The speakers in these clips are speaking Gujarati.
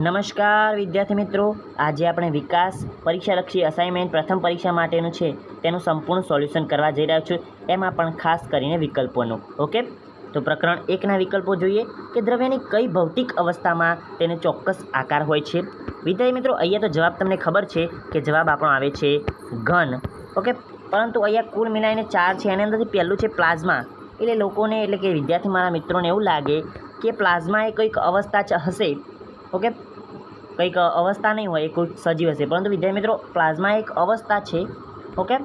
નમસ્કાર, વિદ્યાર્થી મિત્રો. આજે આપણે વિકાસ પરીક્ષાલક્ષી અસાઇનમેન્ટ પ્રથમ પરીક્ષા માટેનું છે. તેનું સંપૂર્ણ સોલ્યુશન કરવા જઈ રહ્યો છું. એમાં પણ ખાસ કરીને વિકલ્પોનું. ઓકે? તો પ્રકરણ એકના વિકલ્પો જોઈએ કે દ્રવ્યની કઈ ભૌતિક અવસ્થામાં તેને ચોક્કસ આકાર હોય છે. વિદ્યાર્થી મિત્રો, અહીંયા તો જવાબ તમને ખબર છે કે જવાબ આપણો આવે છે ઘન. ઓકે? પરંતુ અહીંયા કુલ મિલાઈને ચાર છે. એની અંદરથી પહેલું છે પ્લાઝમા. એટલે લોકોને, એટલે કે વિદ્યાર્થી મારા મિત્રોને એવું લાગે કે પ્લાઝમા એ કંઈક અવસ્થા હશે. ઓકે? કંઈક અવસ્થા નહીં હોય, એ કોઈ સજીવ હશે. પરંતુ વિદ્યાર્થી મિત્રો, પ્લાઝમા એક અવસ્થા છે, ઓકે?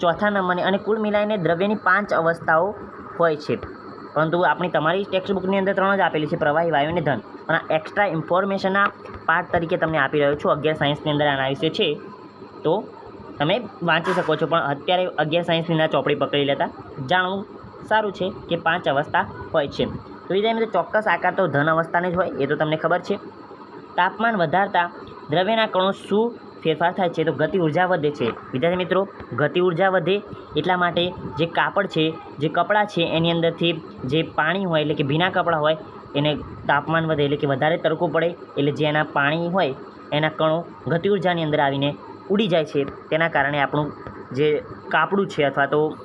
ચોથા નંબરની અને કુલ મિલાઈને દ્રવ્યની પાંચ અવસ્થાઓ હોય છે. પરંતુ આપણી તમારી ટેક્સ્ટ બુકની અંદર ત્રણ જ આપેલી છે, પ્રવાહી, વાયુ અને ધન. પણ આ એક્સ્ટ્રા ઇન્ફોર્મેશનના પાર્ટ તરીકે તમને આપી રહ્યો છું. અગિયાર સાયન્સની અંદર આના વિશે છે. તો તમે વાંચી શકો છો, પણ અત્યારે અગિયાર સાયન્સની ના ચોપડી પકડી લેતા જાણવું સારું છે કે પાંચ અવસ્થા હોય છે. તો વિદ્યાર્થી મિત્રો, ચોક્કસ આકાર તો ધન અવસ્થાને જ હોય, એ તો તમને ખબર છે. તાપમાન વધારતા દ્રવ્યના કણો શું ફેરફાર થાય છે? તો ગતિ ઊર્જા વધે છે. વિદ્યાર્થી મિત્રો, ગતિ ઊર્જા વધે એટલા માટે જે કાપડ છે, જે કપડાં છે, એની અંદરથી જે પાણી હોય, એટલે કે ભીના કપડાં હોય, એને તાપમાન વધે, એટલે કે વધારે તડકો પડે, એટલે જે એના પાણી હોય, એના કણો ગતિ ઉર્જાની અંદર આવીને ઉડી જાય છે. તેના કારણે આપણું જે કાપડું છે અથવા તો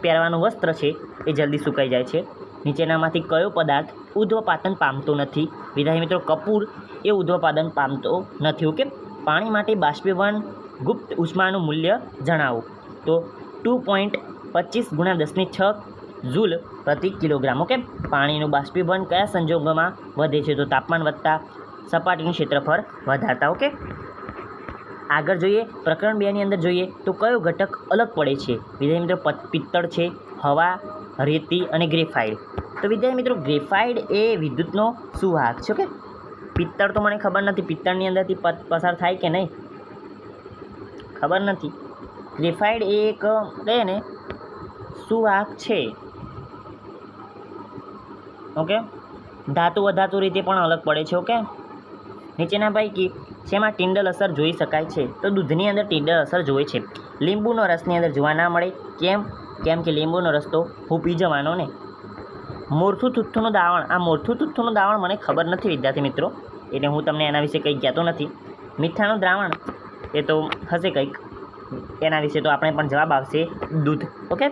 પહેરવાનું વસ્ત્ર છે, એ જલ્દી સુકાઈ જાય છે. નીચેનામાંથી કયો પદાર્થ ઉધ્વપાતન પામતો નથી. વિદ્યાર્થી મિત્રો, કપૂર એ ઉધ્વપાદન પામતો નથી, ઓકે? પાણી માટે બાષ્પીભવન ગુપ્ત ઉષ્માનું મૂલ્ય જણાવો. તો ટુ પોઈન્ટ પચીસ ગુણ્યા દસની છ ઝૂલ પ્રતિ કિલોગ્રામ, ઓકે? પાણીનું બાષ્પીભવન કયા સંજોગોમાં વધે છે? તો તાપમાન વધતા સપાટીનું ક્ષેત્રફળ વધારતા, ઓકે? આગળ જોઈએ, પ્રકરણ બેની અંદર જોઈએ, તો કયો ઘટક અલગ પડે છે? વિદ્યાર્થી મિત્રો, પિત્તળ છે, હવા, રેતી અને ગ્રેફાઇડ તો વિદ્યાર્થી મિત્રો ગ્રેફાઇડ એ વિદ્યુતનો સુવાહક છે? ઓકે? પિત્તળ તો મને ખબર નથી, પિત્તળની અંદરથી પસાર થાય કે નહીં? ખબર નથી. ગ્રેફાઇડ એ એક, કહે ને સુવાહક છે? ઓકે? ધાતુ અધાતુ રીતે પણ અલગ પડે છે, ઓકે? નીચેના પૈકી શેમાં ટિંડલ અસર જોઈ શકાય છે? તો દૂધની અંદર ટિંડલ અસર જોઈ છે. લીંબુનો રસની અંદર જોવા ના મળે. કેમ? કેમ કે લીંબુનો રસ તો હું પી જવાનો ને. મોરથું તુથ્થુનું દાવણ. આ મોરથું તુથ્થુનું દાવણ મને ખબર નથી, વિદ્યાર્થી મિત્રો. એટલે હું તમને એના વિશે કંઈ કહેતો નથી. મીઠાનું દ્રાવણ એ તો હશે કંઈક. એના વિશે તો આપણે પણ જવાબ આવશે દૂધ. ઓકે?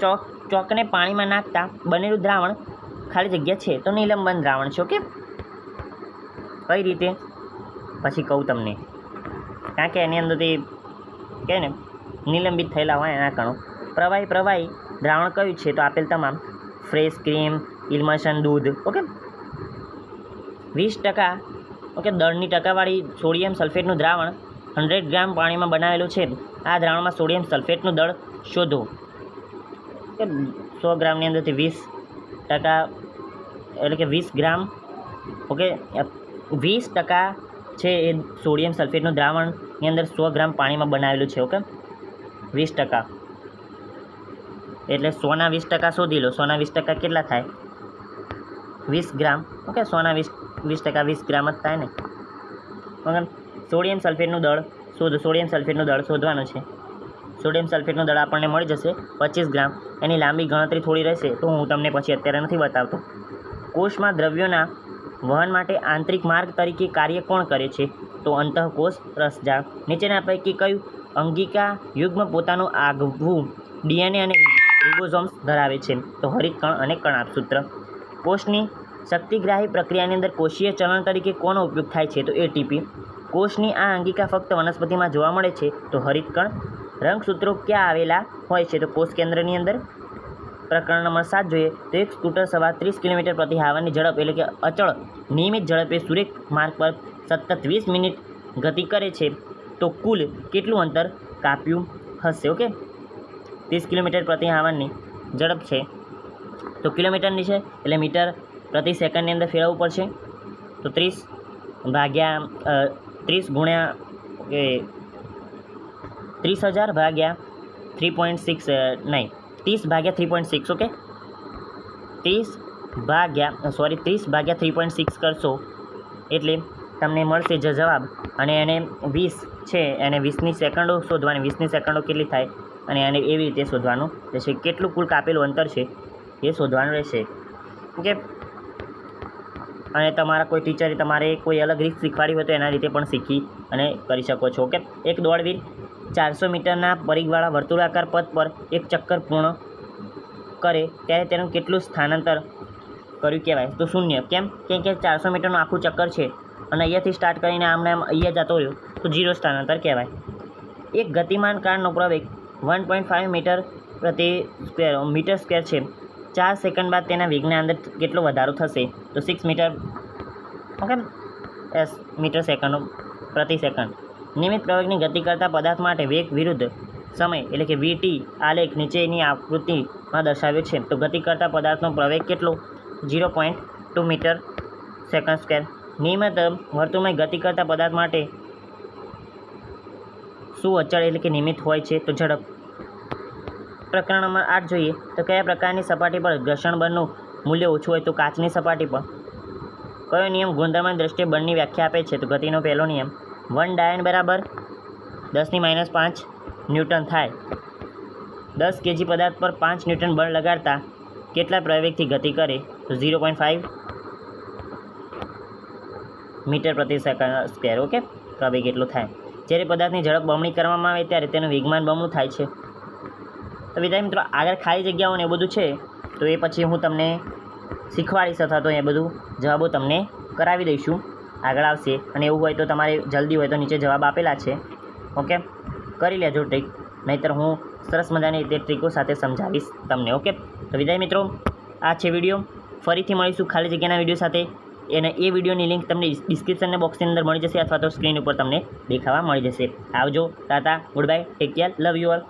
ચોક ચોકને પાણીમાં નાખતા બનેલું દ્રાવણ ખાલી જગ્યા છે તો નિલંબન દ્રાવણ છે, ઓકે? કઈ રીતે? પછી કહું તમને. કારણ કે એની અંદરથી કહે ને, નિલંબિત થયેલા હોય એના કણો. પ્રવાહી પ્રવાહી દ્રાવણ કયું છે તો આપેલ તમામ ફ્રેશ ક્રીમ ઇલ્મશન દૂધ, ઓકે? વીસ ટકા, ઓકે, દળની ટકાવાળી સોડિયમ સલ્ફેટનું દ્રાવણ હંડ્રેડ ગ્રામ પાણીમાં બનાવેલું છે. આ દ્રાવણમાં સોડિયમ સલ્ફેટનું દળ શોધો. કે સો ગ્રામની અંદરથી વીસ ટકા, એટલે કે વીસ ગ્રામ, ઓકે વીસ ટકા છે એ સોડિયમ સલ્ફેટનું દ્રાવણની અંદર સો ગ્રામ પાણીમાં બનાવેલું છે, ઓકે? વીસ ટકા. એટલે સોના વીસ ટકા શોધી લો. સોના વીસ ટકા કેટલા થાય? વીસ ગ્રામ. ઓકે, સોના વીસ વીસ ટકા વીસ ગ્રામ જ થાય ને. ઓકે, સોડિયમ સલ્ફેટનું દળ શોધો, સોડિયમ સલ્ફેટનું દળ શોધવાનું છે. સોડિયમ સલ્ફેટનું દળ આપણને મળી જશે પચીસ ગ્રામ. એની લાંબી ગણતરી થોડી રહેશે તો હું તમને પછી અત્યારે નથી બતાવતો. કોષમાં દ્રવ્યોના વહન માટે આંતરિક માર્ગ તરીકે કાર્ય કોણ કરે છે? તો અંતઃકોષ રસજાળ. નીચેના પૈકી કયું અંગિકા યુગ્મ પોતાનું આગવું ડીએનએ અને રિબોઝોમ્સ ધરાવે છે. તો હરિતકણ અને કણાપસૂત્ર કોષની શક્તિગ્રાહી પ્રક્રિયાની અંદર કોષીય ચલણ તરીકે કોનો ઉપયોગ થાય છે? તો એટીપી કોષની આ અંગિકા ફક્ત વનસ્પતિમાં જોવા મળે છે. તો હરિતકણ રંગસૂત્રો ક્યાં આવેલા હોય છે? તો કોષ કેન્દ્રની અંદર પ્રકરણ નંબર સાત જોઈએ. તો એક સ્કૂટર સવાર ત્રીસ કિલોમીટર પ્રતિ હાવાની ઝડપ એટલે કે અચળ નિયમિત ઝડપે સુરેખ માર્ગ પર સતત વીસ મિનિટ ગતિ કરે છે. તો કુલ કેટલું અંતર કાપ્યું હશે? ઓકે? ત્રીસ કિલોમીટર પ્રતિ હાવરની ઝડપ છે. તો કિલોમીટરની છે એટલે મીટર પ્રતિ સેકન્ડની અંદર ફેરવવું પડશે. તો ત્રીસ ભાગ્યા ત્રીસ ગુણ્યા, કે ત્રીસ હજાર ભાગ્યા થ્રી પોઈન્ટ સિક્સ નહીં, ત્રીસ ભાગ્યા થ્રી પોઈન્ટ સિક્સ, ઓકે? ત્રીસ ભાગ્યા સોરી, ત્રીસ ભાગ્યા થ્રી પોઈન્ટ સિક્સ કરશો એટલે તમને મળશે જ જવાબ. અને એને વીસ છે, એને વીસની સેકન્ડો શોધવાની, વીસની સેકન્ડો કેટલી થાય? અને એને એવી રીતે શોધવાનું રહેશે. કેટલું કુલ કાપેલું અંતર છે એ શોધવાનું રહેશે. ઓકે? અને તમારા કોઈ ટીચરે તમારે કોઈ અલગ રીત શીખવાડી હોય તો એના રીતે પણ શીખી અને કરી શકો છો. ઓકે? એક દોડવીર ચારસો મીટરના પરિઘવાળા વર્તુળાકાર પથ પર એક ચક્કર પૂર્ણ કરે ત્યારે તેનું કેટલું સ્થાનાંતર કર્યું કહેવાય? તો શૂન્ય. કેમ? કેમ કે ચારસો મીટરનું આખું ચક્કર છે અને અહીંયાથી સ્ટાર્ટ કરીને આમને આમ અહીંયા જતો રહ્યો. તો જીરો સ્થાનાંતર કહેવાય. એક ગતિમાન કારનો પ્રવેગ વન પોઈન્ટ ફાઇવ મીટર પ્રતિ સ્ક્વેર, મીટર સ્ક્વેર છે. ચાર સેકન્ડ બાદ તેના વેગના અંદર કેટલો વધારો થશે? તો six metre, okay? S metre second, પ્રતિ સેકન્ડ. નિયમિત પ્રવેગની ગતિ કરતા પદાર્થ માટે વેગ વિરુદ્ધ સમય, એટલે કે વીટી આલેખ નીચેની આકૃતિમાં દર્શાવ્યો છે. તો ગતિ કરતા પદાર્થનો પ્રવેગ કેટલો? Zero point two metre second square. નિયમિત વર્તુળમાં ગતિ કરતા પદાર્થ માટે શું અચળ એટલે કે નિયમિત હોય છે તો ઝડપ પ્રકરણ નંબર આઠ જોઈએ તો કયા પ્રકારની સપાટી પર ઘર્ષણ બળનું મૂલ્ય ઓછું હોય તો કાચની સપાટી પર? કયો નિયમ ગુણધર્મની દ્રષ્ટિએ બળની વ્યાખ્યા આપે છે? તો ગતિનો પહેલો નિયમ, વન ડાયન બરાબર દસની માઇનસ પાંચ ન્યૂટન થાય. દસ કેજી પદાર્થ પર પાંચ ન્યૂટન બળ લગાડતા કેટલા પ્રવેગથી ગતિ કરે? તો ઝીરો પોઈન્ટ ફાઇવ મીટર પ્રતિ સેકન્ડ સ્ક્વેર, ઓકે? પ્રવેગ એટલો થાય? જ્યારે પદાર્થની ઝડપ બમણી કરવામાં આવે ત્યારે તેનું વેગમાન બમણું થાય છે. તો વિદ્યાર્થી મિત્રો, આગળ ખાલી જગ્યાઓ ને એ બધું છે, તો એ પછી હું તમને શીખવાડીશ અથવા તો એ બધું જવાબો તમને કરાવી દઈશું. આગળ આવશે. અને એવું હોય તો તમારે જલ્દી હોય તો નીચે જવાબ આપેલા છે. ઓકે? કરી લેજો ટ્રીક. નહીંતર હું સરસ મજાની રીતે ટ્રીકો સાથે સમજાવીશ તમને. ઓકે? તો વિદાય મિત્રો, આ છે વીડિયો. ફરીથી મળીશું ખાલી જગ્યાના વીડિયો સાથે. એને એ વિડીયોની લિંક તમને ડિસ્ક્રિપ્શનના બોક્સની અંદર મળી જશે અથવા તો સ્ક્રીન ઉપર તમને દેખાવા મળી જશે. આવજો tata goodbye take care, love you all.